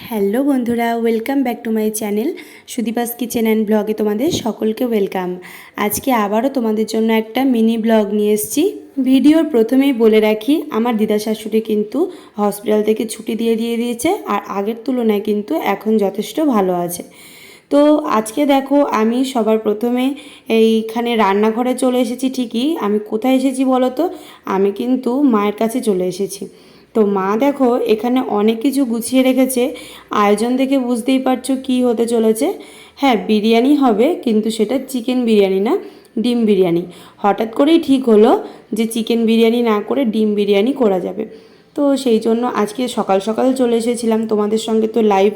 Hello বন্ধুরা, welcome back to my channel Sudipa's kitchen and ব্লগে তোমাদের সকলকে ওয়েলকাম। আজকে আবারও তোমাদের জন্য একটা মিনি ব্লগ নিয়ে এসেছি। ভিডিওর প্রথমেই বলে রাখি, আমার দিদা শাশুড়ি কিন্তু হসপিটাল থেকে ছুটি দিয়ে দিয়ে দিয়েছে আর আগের তুলনায় কিন্তু এখন যথেষ্ট ভালো আছে। তো আজকে দেখো, আমি সবার প্রথমে এইখানে রান্নাঘরে চলে এসেছি ঠিকই। আমি কোথায় এসেছি বলো তো? আমি কিন্তু মায়ের কাছে চলে এসেছি। তো মা দেখো এখানে অনেক কিছু গুছিয়ে রেখেছে। আয়োজন দেখে বুঝতেই পারছ কি হতে চলেছে। হ্যাঁ বিরিয়ানি হবে, কিন্তু সেটা চিকেন বিরিয়ানি না, ডিম বিরিয়ানি। হঠাৎ করেই ঠিক হলো যে চিকেন বিরিয়ানি না করে ডিম বিরিয়ানি করা যাবে। তো সেই জন্য আজকে সকাল সকাল চলে এসেছিলাম, তোমাদের সঙ্গে তো লাইভ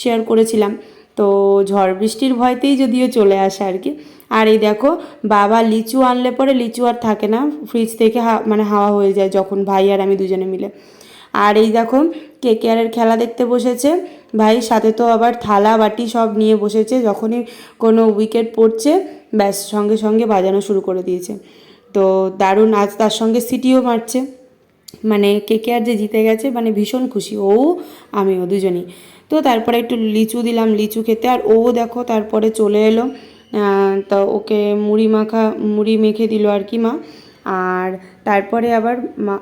শেয়ার করেছিলাম। তো ঝড় বৃষ্টির ভয়তেই যদিও চলে আসে আর কি। আর এই দেখো, বাবা লিচু আনলে পরে লিচু আর থাকে না ফ্রিজ থেকে মানে হাওয়া হয়ে যায় যখন ভাই আর আমি দুজনে মিলে। আর এই দেখো, কে কেয়ারের খেলা দেখতে বসেছে, ভাই সাথে তো আবার থালা, বাটি সব নিয়ে বসেছে, যখনই কোনো উইকেট পড়ছে, ব্যাস সঙ্গে সঙ্গে বাজানো শুরু করে দিয়েছে। তো দারুণ, আজ তার সঙ্গে সিটিও মারছে। মানে কে কে আর যে জিতে গেছে মানে ভীষণ খুশি, ও, আমিও দুজনেই। তো তারপরে একটু লিচু দিলাম, লিচু খেতে, আর ও দেখো তারপরে চলে এলো। তো ওকে মুড়ি মাখা, মুড়ি মেখে দিল আর কি মা। আর তারপরে আবার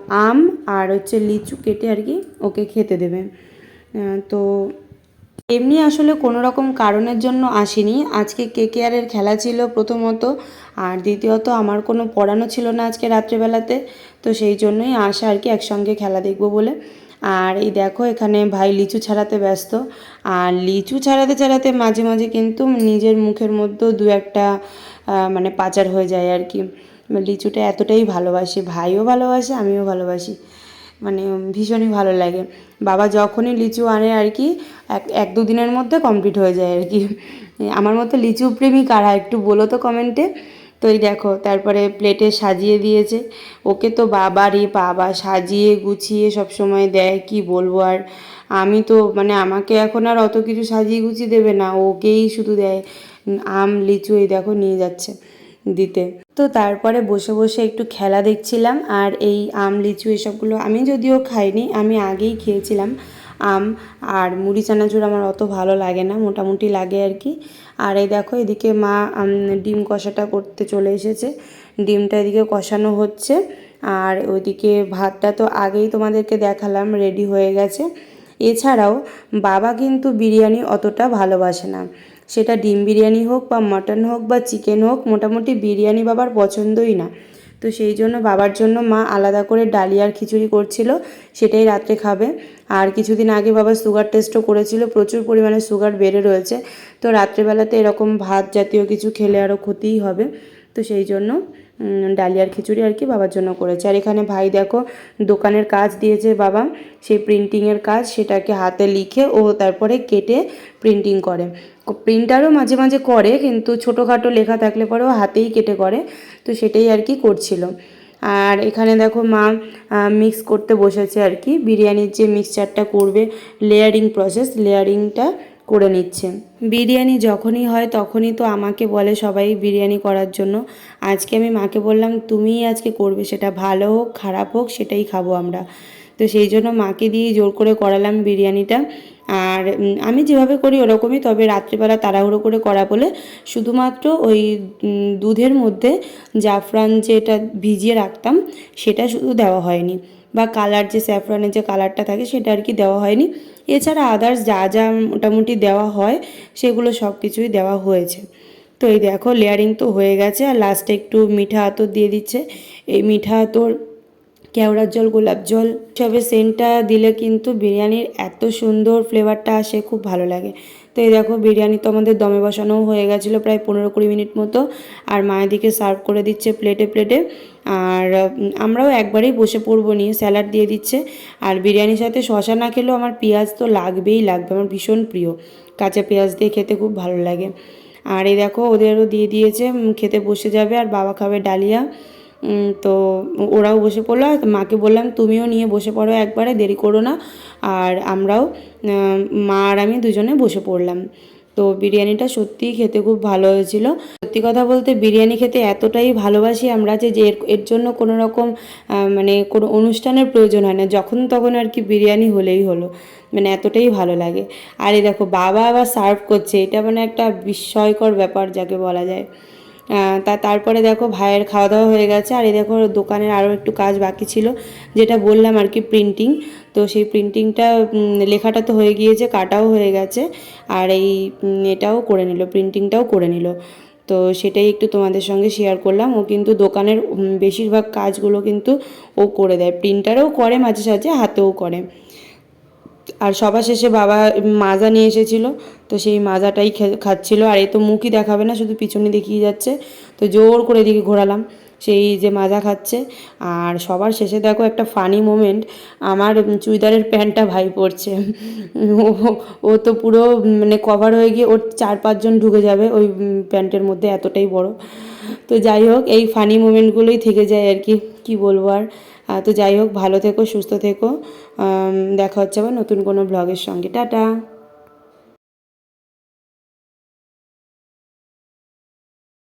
আম আর হচ্ছে লিচু কেটে আর কি ওকে খেতে দেবে। তো এমনি আসলে কোনো রকম কারণের জন্য আসিনি। আজকে কে কেয়ারের খেলা ছিল প্রথমত, আর দ্বিতীয়ত আমার কোনো পড়ানো ছিল না আজকে রাত্রেবেলাতে, তো সেই জন্যই আসা আর কি একসঙ্গে খেলা দেখব বলে। আর এই দেখো এখানে ভাই লিচু ছাড়াতে ব্যস্ত, আর লিচু ছাড়াতে ছাড়াতে মাঝে মাঝে কিন্তু নিজের মুখের মধ্যেও দু একটা মানে পাচার হয়ে যায় আর কি। লিচুটা এতটাই ভালোবাসি, ভাইও ভালোবাসে, আমিও ভালোবাসি। মানে ভীষণই ভালো লাগে। বাবা যখনই লিচু আনে আর কি, এক এক দু দিনের মধ্যে কমপ্লিট হয়ে যায় আর কি। আমার মতো লিচু প্রেমী কারা একটু বলো তো কমেন্টে তো এই দেখো, তারপরে প্লেটে সাজিয়ে দিয়েছে। ওকে তো বাবারই বাবা, সাজিয়ে গুছিয়ে সব সময় দেয়, কি বলব আর? আমি তো মানে আমাকে এখন আর অত কিছু সাজিয়ে গুছিয়ে দেবে না, ওকেই শুধু দেয়। আম, লিচু এই দেখো নিয়ে যাচ্ছে। দিতে। তো তারপরে বসে বসে একটু খেলা দেখছিলাম আর এই আম, লিচু এসবগুলো আমি যদিও খাইনি, আমি আগেই খেয়েছিলাম আম আর মুড়ি, চানাচুর আমার অত ভালো লাগে না, মোটামুটি লাগে আর কি। আর এই দেখো এদিকে মা ডিম কষাটা করতে চলে এসেছে। ডিমটা এদিকে কষানো হচ্ছে আর ওইদিকে ভাতটা তো আগেই তোমাদেরকে দেখালাম রেডি হয়ে গেছে। এছাড়াও বাবা কিন্তু বিরিয়ানি অতটা ভালোবাসে না। সেটা ডিম বিরিয়ানি হোক বা মটন হোক বা চিকেন হোক, মোটামুটি বিরিয়ানি বাবার পছন্দই না। তো সেই জন্য বাবার জন্য মা আলাদা করে ডালিয়ার খিচুড়ি করছিল, সেটাই রাত্রে খাবে। আর কিছুদিন আগে বাবা সুগার টেস্টও করেছিল, প্রচুর পরিমাণে সুগার বেড়ে রয়েছে। তো রাত্রেবেলাতে এরকম ভাত জাতীয় কিছু খেলে আরও ক্ষতিই হবে। তো সেই জন্য ডালিয়ার খিচুড়ি আর কি বাবার জন্য করেছে। আর এখানে ভাই দেখো, দোকানের কাজ দিয়েছে বাবা। সেই প্রিন্টিংয়ের কাজ সেটাকে হাতে লিখে ও তারপরে কেটে প্রিন্টিং করে। প্রিন্টারও মাঝে মাঝে করে, কিন্তু ছোটোখাটো লেখা থাকলে পরেও হাতেই কেটে করে, তো সেটাই আর কি করছিল। আর এখানে দেখো মা মিক্স করতে বসেছে আর কি। বিরিয়ানির যে মিক্সচারটা করবে লেয়ারিং প্রসেস লেয়ারিংটা করে নিচ্ছে। বিরিয়ানি যখনই হয় তখনই তো আমাকে বলে সবাই বিরিয়ানি করার জন্য। আজকে আমি মাকে বললাম, তুমিই আজকে করবে, সেটা ভালো হোক, খারাপ হোক, সেটাই খাব আমরা। তো সেই জন্য মাকে দিয়ে জোর করে করালাম বিরিয়ানিটা। আর আমি যেভাবে করি ওরকমই, তবে রাত্রিবেলা তাড়াহুড়ো করে করা বলে শুধুমাত্র ওই দুধের মধ্যে জাফরান যেটা ভিজিয়ে রাখতাম, সেটা শুধু দেওয়া হয়নি। বা কালার যে স্যাফরানের যে কালারটা থাকে, সেটা আর কি দেওয়া হয়নি। এছাড়া আদার্স যা যা মোটামুটি দেওয়া হয়, সেগুলো সব কিছুই দেওয়া হয়েছে। তো এই দেখো লেয়ারিং তো হয়ে গেছে, আর লাস্টে একটু মিঠা আতর দিয়ে দিচ্ছে। এই মিঠা আতর কেওড়ার জল, গোলাপ জল সবের সেন্টটা দিলে কিন্তু বিরিয়ানির এত সুন্দর ফ্লেভারটা আসে, খুব ভালো লাগে। তো এই দেখো, বিরিয়ানি তো আমাদের দমে বসানোও হয়ে গেছিল প্রায় পনেরো কুড়ি মিনিট মতো, আর মায়ের দিকে সার্ভ করে দিচ্ছে প্লেটে প্লেটে। আর আমরাও একবারেই বসে পড়ব নিয়ে, স্যালাড দিয়ে দিচ্ছে। আর বিরিয়ানির সাথে শশা না খেলেও আমার পেঁয়াজ তো লাগবেই লাগবে, আমার ভীষণ প্রিয়। কাঁচা পেঁয়াজ দিয়ে খেতে খুব ভালো লাগে। আর এই দেখো, ওদেরও দিয়ে দিয়েছে খেতে বসে যাবে, আর বাবা খাবে ডালিয়া। তো ওরাও বসে পড়ল আর মাকে বললাম, তুমিও নিয়ে বসে পড়ো একবারে, দেরি করো না। আর আমরাও মা আর আমি দুজনে বসে পড়লাম। তো বিরিয়ানিটা সত্যিই খেতে খুব ভালো হয়েছিল। সত্যি কথা বলতে বিরিয়ানি খেতে এতটাই ভালোবাসি আমরা যে এর- এর জন্য কোনো রকম মানে কোনো অনুষ্ঠানের প্রয়োজন হয় না। যখন তখন আর কি বিরিয়ানি হলেই হলো। মানে এতটাই ভালো লাগে। আর এই দেখো, বাবা আবার সার্ভ করছে। এটা মানে একটা বিস্ময়কর ব্যাপার যাকে বলা যায়। তা তারপরে দেখো ভাইয়ের খাওয়া দাওয়া হয়ে গেছে। আর এই দেখো দোকানের আরও একটু কাজ বাকি ছিল, যেটা বললাম আর কি প্রিন্টিং তো সেই প্রিন্টিংটা লেখাটা তো হয়ে গিয়েছে, কাটাও হয়ে গেছে। আর এই এটাও করে নিল প্রিন্টিংটাও করে নিল। তো সেটাই একটু তোমাদের সঙ্গে শেয়ার করলাম। ও কিন্তু দোকানের বেশিরভাগ কাজগুলো কিন্তু ও করে দেয়। প্রিন্টারেও করে মাঝে সাঝে, হাতেও করে। আর সবার শেষে বাবা মাজা নিয়ে এসেছিল, তো সেই মাজাটাই খাচ্ছিল। আর এ তো মুখই দেখাবে না, শুধু পিছনে দেখিয়ে যাচ্ছে। তো জোর করে এদিকে ঘোরালাম, সেই যে মাজা খাচ্ছে। আর সবার শেষে দেখো একটা ফানি মোমেন্ট আমার চুড়িদারের প্যান্টটা ভাই পড়ছে ও তো পুরো মানে কভার হয়ে গিয়ে ওর চার পাঁচজন ঢুকে যাবে ওই প্যান্টের মধ্যে, এতটাই বড়। তো যাই হোক, এই ফানি মোমেন্টগুলোই থেকে যায় আর কি। কি বলব আর তো যাই হোক, ভালো থেকো, সুস্থ থেকো। দেখা হচ্ছে আবার নতুন কোনো ব্লগের সঙ্গে। টাটা।